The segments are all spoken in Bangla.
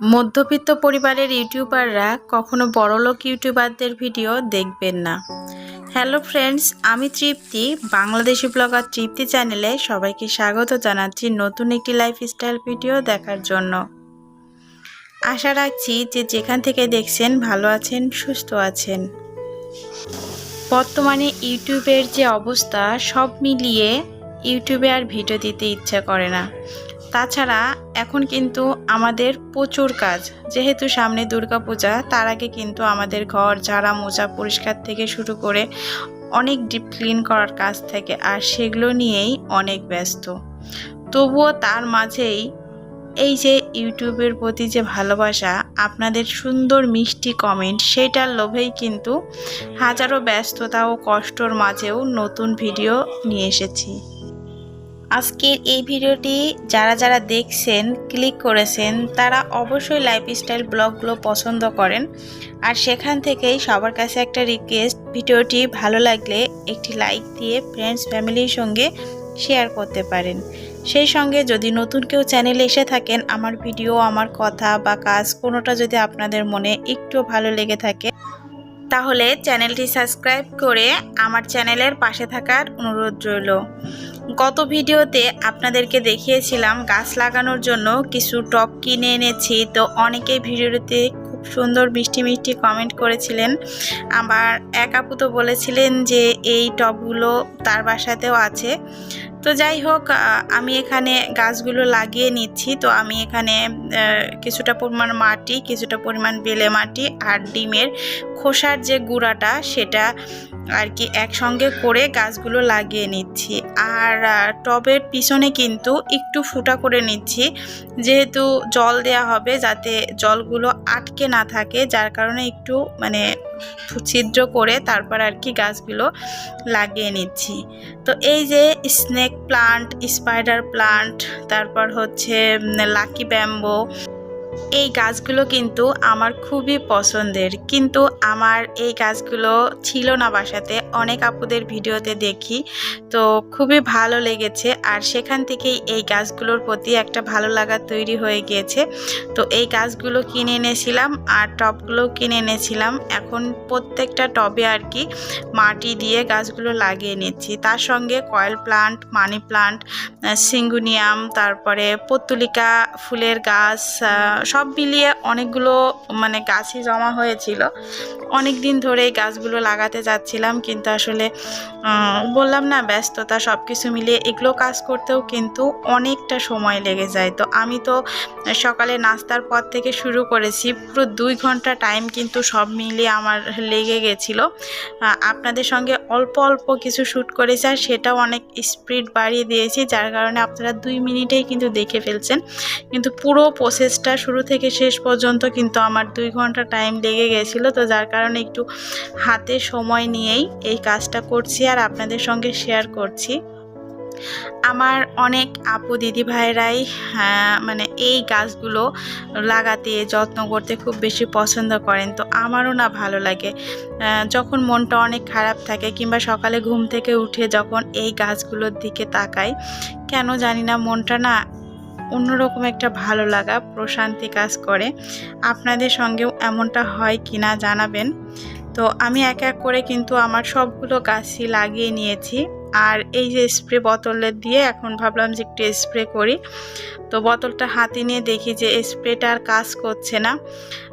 মধ্যবিত্ত পরিবারের ইউটিউবাররা কখনো বড়লোক ইউটিউবারদের ভিডিও দেখবেন না। হ্যালো ফ্রেন্ডস, আমি তৃপ্তি, বাংলাদেশি ব্লগার তৃপ্তি চ্যানেলে সবাইকে স্বাগত জানাচ্ছি নতুন একটি লাইফস্টাইল ভিডিও দেখার জন্য। আশা রাখছি যে যেখান থেকে দেখছেন ভালো আছেন, সুস্থ আছেন। বর্তমানে ইউটিউবের যে অবস্থা, সব মিলিয়ে ইউটিউবে আর ভিডিও দিতে ইচ্ছা করে না। তাছাড়া এখন কিন্তু আমাদের প্রচুর কাজ। যেহেতু সামনে দুর্গা পূজা তার আগে কিন্তু আমাদের ঘর, ঝাড়া, মোজা পরিষ্কার থেকে শুরু করে অনেক ডিপ ক্লিন করার কাজ থাকে, আর সেগুলো নিয়েই অনেক ব্যস্ত। তবুও তার মাঝেই এই যে ইউটিউবের প্রতি যে ভালোবাসা, আপনাদের সুন্দর মিষ্টি কমেন্ট সেটার লোভেই কিন্তু হাজারো ব্যস্ততা ও কষ্টর মাঝেও নতুন ভিডিও নিয়ে এসেছি। আজকের এই ভিডিওটি যারা যারা দেখছেন, ক্লিক করেছেন, তারা অবশ্যই লাইফস্টাইল ব্লগগুলো পছন্দ করেন। আর সেখান থেকেই সবার কাছে একটা রিকোয়েস্ট ভিডিওটি ভালো লাগলে একটি লাইক দিয়ে ফ্রেন্ডস ফ্যামিলির সঙ্গে শেয়ার করতে পারেন। সেই সঙ্গে যদি নতুন কেউ চ্যানেলে এসে থাকেন, আমার ভিডিও আমার কথা বা কাজ কোনোটা যদি আপনাদের মনে একটু ভালো লেগে থাকে, তাহলে চ্যানেলটি সাবস্ক্রাইব করে আমার চ্যানেলের পাশে থাকার অনুরোধ রইল। গত ভিডিওতে আপনাদেরকে দেখিয়েছিলাম গাছ লাগানোর জন্য কিছু টপ কিনে এনেছি। তো অনেকেই ভিডিওতে খুব সুন্দর মিষ্টি মিষ্টি কমেন্ট করেছিলেন। আবার এক আপু তো বলেছিলেন যে এই টপগুলো তার বাসাতেও আছে। তো যাই হোক আমি এখানে গাছগুলো লাগিয়ে নিচ্ছি। তো আমি এখানে কিছুটা পরিমাণ মাটি, কিছুটা পরিমাণ বেলে মাটি আর ডিমের খোসার যে গুঁড়াটা, সেটা আর কি একসঙ্গে করে গাছগুলো লাগিয়ে নিচ্ছি। আর টবের পিছনে কিন্তু একটু ফুটা করে নিচ্ছি। যেহেতু জল দেয়া হবে, যাতে জলগুলো আটকে না থাকে, যার কারণে একটু মানে ছিদ্র করে তারপর আর কি গাছগুলো লাগিয়ে নিচ্ছি। তো এই যে স্নেক প্লান্ট স্পাইডার প্লান্ট তারপর হচ্ছে লাকি ব্যাম্বো এই গাছগুলো কিন্তু আমার খুবই পছন্দের। কিন্তু আমার এই গাছগুলো ছিল না বাসাতে। অনেক আপুদের ভিডিওতে দেখি। তো খুবই ভালো লেগেছে। আর সেখান থেকেই এই গাছগুলোর প্রতি একটা ভালো লাগা তৈরি হয়ে গিয়েছে। তো এই গাছগুলো কিনে এনেছিলাম আর টবগুলো কিনে এনেছিলাম। এখন প্রত্যেকটা টবে আর কি মাটি দিয়ে গাছগুলো লাগিয়ে নিচ্ছি। তার সঙ্গে কয়েল প্লান্ট, মানি প্লান্ট সিঙ্গুনিয়াম, তারপরে পত্তুলিকা ফুলের গাছ সব মিলিয়ে অনেকগুলো মানে গাছই জমা হয়েছিল। অনেক দিন ধরে এই গাছগুলো লাগাতে যাচ্ছিলাম, কিন্তু আসলে বললাম না, ব্যস্ততা সব কিছু মিলিয়ে এগুলো কাজ করতেও কিন্তু অনেকটা সময় লেগে যায়। তো আমি তো সকালে নাস্তার পর থেকে শুরু করেছি। পুরো দুই ঘণ্টা টাইম কিন্তু সব মিলিয়ে আমার লেগে গেছিল। আপনাদের সঙ্গে অল্প অল্প কিছু শ্যুট করেছি আর সেটাও অনেক স্পিড বাড়িয়ে দিয়েছি, যার কারণে আপনারা দুই মিনিটেই কিন্তু দেখে ফেলছেন। কিন্তু পুরো প্রসেসটা শুরু থেকে শেষ পর্যন্ত কিন্তু আমার দুই ঘণ্টা টাইম লেগে গেছিল। তো যার কারণে একটু হাতে সময় নিয়েই এই কাজটা করছি আর আপনাদের সঙ্গে শেয়ার করছি। আমার অনেক আপু দিদি ভাইরাই হ্যাঁ, মানে এই গাছগুলো লাগাতে যত্ন করতে খুব বেশি পছন্দ করেন তো আমারও না ভালো লাগে। যখন মনটা অনেক খারাপ থাকে কিংবা সকালে ঘুম থেকে উঠে যখন এই গাছগুলোর দিকে তাকাই কেন জানি না মনটা না অন্যরকম একটা ভালো লাগা প্রশান্তি কাজ করে। আপনাদের সঙ্গেও এমনটা হয় কি না জানাবেন। তো আমি এক এক করে কিন্তু আমার সবগুলো গাছই লাগিয়ে নিয়েছি। আর এই যে স্প্রে বোতলে দিয়ে এখন ভাবলাম যে একটু স্প্রে করি। তো বোতলটা হাতে নিয়ে দেখি যে স্প্রেটা আর কাজ করছে না।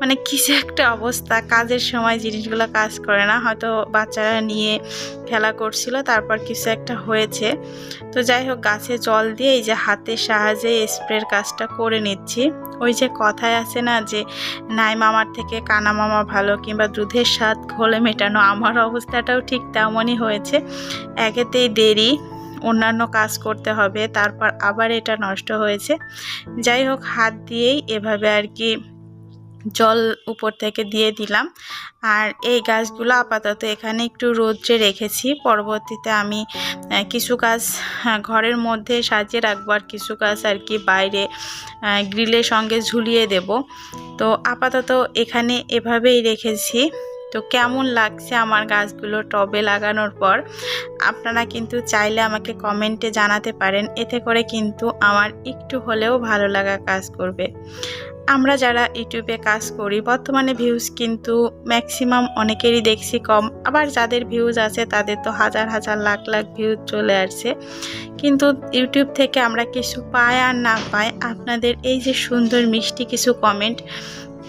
মানে কিছু একটা অবস্থা, কাজের সময় জিনিসগুলো কাজ করে না। হয়তো বাচ্চারা নিয়ে খেলা করছিল, তারপর কিছু একটা হয়েছে। তো যাই হোক, গাছে জল দিয়ে এই যে হাতের সাহায্যে স্প্রের কাজটা করে নিচ্ছি। ওই যে কথায় আছে না যে, নাই মামার থেকে কানা মামা ভালো কিংবা দুধের স্বাদ ঘোলে মেটানো আমার অবস্থাটাও ঠিক তেমনই হয়েছে। একেতেই দেরি, অন্যান্য কাজ করতে হবে, তারপর আবার এটা নষ্ট হয়েছে। যাই হোক, হাত দিয়েই এভাবে আর কি জল উপর থেকে দিয়ে দিলাম। আর এই গাছগুলো আপাতত এখানে একটু রোদ্রে রেখেছি। পরবর্তীতে আমি কিছু গাছ হ্যাঁ, ঘরের মধ্যে সাজিয়ে রাখব আর কিছু গাছ আর কি বাইরে গ্রিলের সঙ্গে ঝুলিয়ে দেব। তো আপাতত এখানে এভাবেই রেখেছি। তো কেমন লাগছে আমার গাছগুলো টবে লাগানোর পর? আপনারা কিন্তু চাইলে আমাকে কমেন্টে জানাতে পারেন। এতে করে কিন্তু আমার একটু হলেও ভালো লাগা কাজ করবে। আমরা যারা ইউটিউবে কাজ করি, বর্তমানে ভিউজ কিন্তু ম্যাক্সিমাম অনেকেরই দেখছি কম। আবার যাদের ভিউজ আছে, তাদের তো হাজার হাজার, লাখ লাখ ভিউজ চলে আসছে। কিন্তু ইউটিউব থেকে আমরা কিছু পাই আর না পাই, আপনাদের এই যে সুন্দর মিষ্টি কিছু কমেন্ট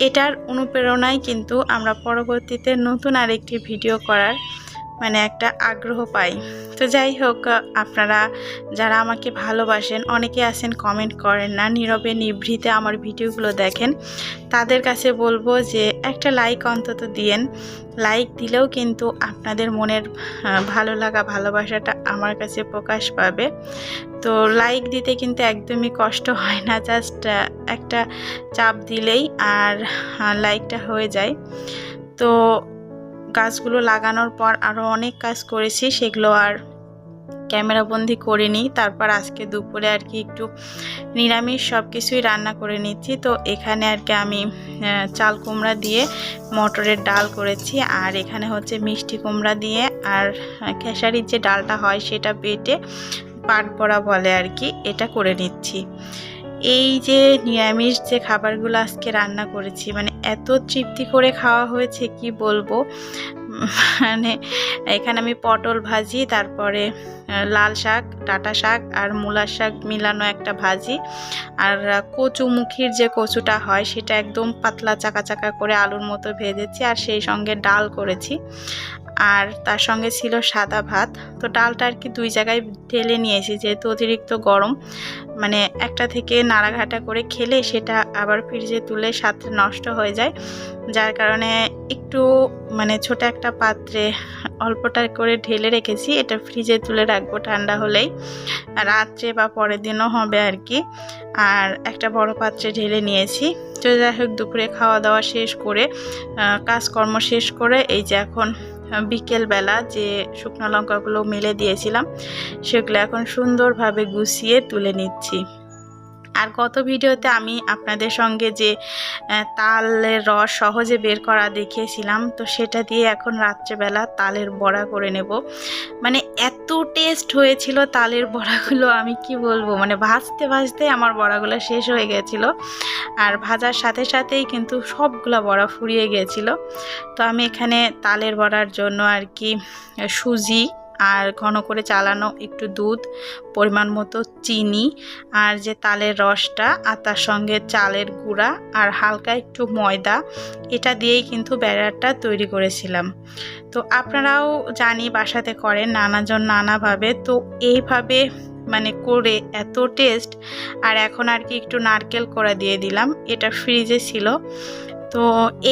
এটার অনুপ্রেরণায় কিন্তু আমরা পরবর্তীতে নতুন আরেকটি ভিডিও করার মানে একটা আগ্রহ পাই। তো যাই হোক আপনারা যারা আমাকে ভালোবাসেন, অনেকে আছেন কমেন্ট করেন না, নীরবে নিভৃতে আমার ভিডিওগুলো দেখেন। তাদের কাছে বলব যে, একটা লাইক অন্তত দিয়েন। লাইক দিলেও কিন্তু আপনাদের মনের ভালো লাগা, ভালোবাসাটা আমার কাছে প্রকাশ পাবে। তো লাইক দিতে কিন্তু একদমই কষ্ট হয় না জাস্ট একটা চাপ দিলেই আর লাইকটা হয়ে যায়। তো গাছগুলো লাগানোর পর আরও অনেক কাজ করেছি, সেগুলো আর ক্যামেরাবন্দি করিনি। তারপর আজকে দুপুরে আর কি একটু নিরামিষ সব কিছুই রান্না করে নিচ্ছি। তো এখানে আর কি আমি চাল কুমড়া দিয়ে মটরের ডাল করেছি আর এখানে হচ্ছে মিষ্টি কুমড়া দিয়ে আর খেসারির যে ডালটা হয় সেটা বেটে পাট বড়া বলে আর কি, এটা করে নিচ্ছি। এই যে নিরামিষ যে খাবারগুলো আজকে রান্না করেছি মানে এত তৃপ্তি করে খাওয়া হয়েছে, কি বলব? মানে এখানে আমি পটল ভাজি, তারপরে লাল শাক, ডাঁটা শাক আর মূলার শাক মিলানো একটা ভাজি। আর কচুমুখির যে কচুটা হয়, সেটা একদম পাতলা চাকা চাকা করে আলুর মতো ভেজেছি আর সেই সঙ্গে ডাল করেছি। আর তার সঙ্গে ছিল সাদা ভাত। তো ডালটা আর কি দুই জায়গায় ঢেলে নিয়েছি যেহেতু অতিরিক্ত গরম। মানে একটা থেকে নাড়াঘাটা করে খেলে সেটা আবার ফ্রিজে তুলে সাথে নষ্ট হয়ে যায়। যার কারণে একটু মানে ছোট একটা পাত্রে অল্পটা করে ঢেলে রেখেছি, এটা ফ্রিজে তুলে রাখব ঠান্ডা হলেই। রাত্রে বা পরের দিনও হবে আর কি। আর একটা বড় পাত্রে ঢেলে নিয়েছি। তো যাই হোক, দুপুরে খাওয়া দাওয়া শেষ করে কাজকর্ম শেষ করে, এই যে এখন বিকেলবেলা যে শুকনো লঙ্কাগুলো মেলে দিয়েছিলাম সেগুলো এখন সুন্দরভাবে গুছিয়ে তুলে নিচ্ছি। আর গত ভিডিওতে আমি আপনাদের সঙ্গে যে তালের রস সহজে বের করা দেখিয়েছিলাম, তো সেটা দিয়ে এখন রাত্রেবেলা তালের বড়া করে নেব। মানে এত টেস্ট হয়েছিল তালের বড়াগুলো, আমি কি বলব? মানে ভাজতে ভাজতে আমার বড়াগুলো শেষ হয়ে গেছিল। আর ভাজার সাথে সাথেই কিন্তু সবগুলা বড়া ফুরিয়ে গিয়েছিল তো আমি এখানে তালের বড়ার জন্য আর কি সুজি আর ঘন করে চালানো একটু দুধ, পরিমাণ মতো চিনি আর যে তালের রসটা আর তার সঙ্গে চালের গুঁড়া আর হালকা একটু ময়দা, এটা দিয়েই কিন্তু ব্যাটারটা তৈরি করেছিলাম। তো আপনারাও জানি বাসাতে করেন নানাজন নানাভাবে, তো এইভাবে মানে করে এত টেস্ট আর এখন আর কি একটু নারকেল করা দিয়ে দিলাম, এটা ফ্রিজে ছিল। তো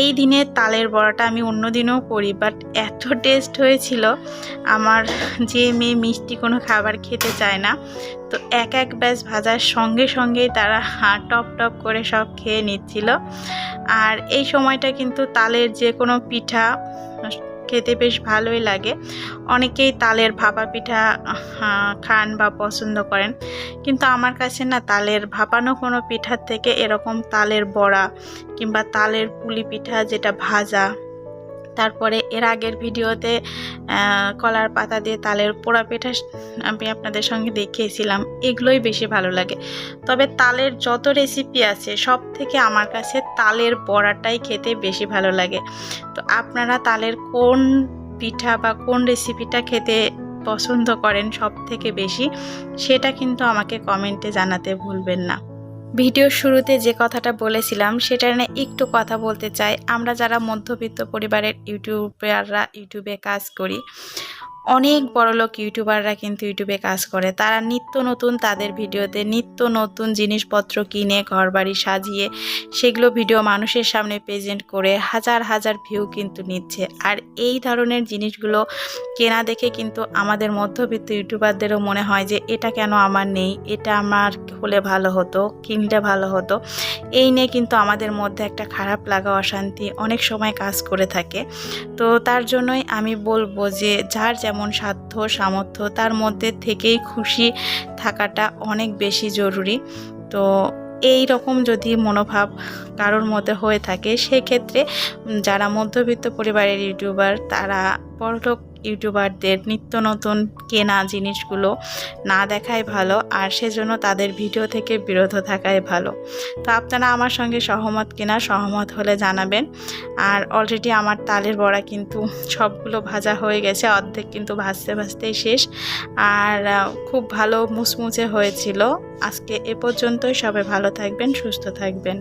এই দিনে তালের বড়াটা আমি অন্য দিনেও করি বাট এত টেস্ট হয়েছিল। আমার যে মেয়ে মিষ্টি কোনো খাবার খেতে চায় না, তো এক এক ব্যাস ভাজার সঙ্গে সঙ্গেই তারা টপ টপ করে সব খেয়ে নিচ্ছিল। আর এই সময়টা কিন্তু তালের যে কোনো পিঠা খেতে বেশ ভালোই লাগে। অনেকেই তালের ভাপা পিঠা খান বা পছন্দ করেন। কিন্তু আমার কাছে না তালের ভাপানো কোনো পিঠার থেকে এরকম তালের বড়া কিংবা তালের পুলি পিঠা যেটা ভাজা তারপরে এর আগের ভিডিওতে কলার পাতা দিয়ে তালের পোড়া পিঠা আমি আপনাদের সঙ্গে দেখিয়েছিলাম, এগুলোই বেশি ভালো লাগে। তবে তালের যত রেসিপি আছে সব থেকে আমার কাছে তালের বড়াটাই খেতে বেশি ভালো লাগে। তো আপনারা তালের কোন পিঠা বা কোন রেসিপিটা খেতে পছন্দ করেন সব থেকে বেশি, সেটা কিন্তু আমাকে কমেন্টে জানাতে ভুলবেন না। ভিডিওর শুরুতে যে কথাটা বলেছিলাম সেটা নিয়ে একটু কথা বলতে চাই। আমরা যারা মধ্যবিত্ত পরিবারের ইউটিউবাররা ইউটিউবে কাজ করি অনেক বড়লোক ইউটিউবাররা কিন্তু ইউটিউবে কাজ করে। তারা নিত্য নতুন তাদের ভিডিওতে নিত্য নতুন জিনিসপত্র কিনে, ঘরবাড়ি সাজিয়ে সেগুলো ভিডিও মানুষের সামনে প্রেজেন্ট করে হাজার হাজার ভিউ কিন্তু নিচ্ছে। আর এই ধরনের জিনিসগুলো কেনা দেখে কিন্তু আমাদের মধ্যবিত্ত ইউটিউবারদেরও মনে হয় যে, এটা কেন আমার নেই? এটা আমার হলে ভালো হতো, কিনলে ভালো হতো? এই নিয়ে কিন্তু আমাদের মধ্যে একটা খারাপ লাগা, অশান্তি অনেক সময় কাজ করে থাকে। তো তার জন্যই আমি বলব যে, যার যেমন সাধ্য, সামর্থ্য, তার মধ্যে থেকেই খুশি থাকাটা অনেক বেশি জরুরি। তো এই রকম যদি মনোভাব কারোর মধ্যে হয়ে থাকে, সেক্ষেত্রে যারা মধ্যবিত্ত পরিবারের ইউটিউবার, তারা বড়লোক ইউটিউবারদের নিত্য নতুন কেনা জিনিসগুলো না দেখাই ভালো আর সেজন্য তাদের ভিডিও থেকে বিরত থাকাই ভালো। তো আপনারা আমার সঙ্গে সহমত কিনা সহমত হলে জানাবেন। আর অলরেডি আমার তালের বড়া কিন্তু সবগুলো ভাজা হয়ে গেছে, অর্ধেক কিন্তু ভাজতে ভাজতেই শেষ। আর খুব ভালো মুচমুচে হয়েছিল। আজকে এ পর্যন্তই, সবাই ভালো থাকবেন, সুস্থ থাকবেন।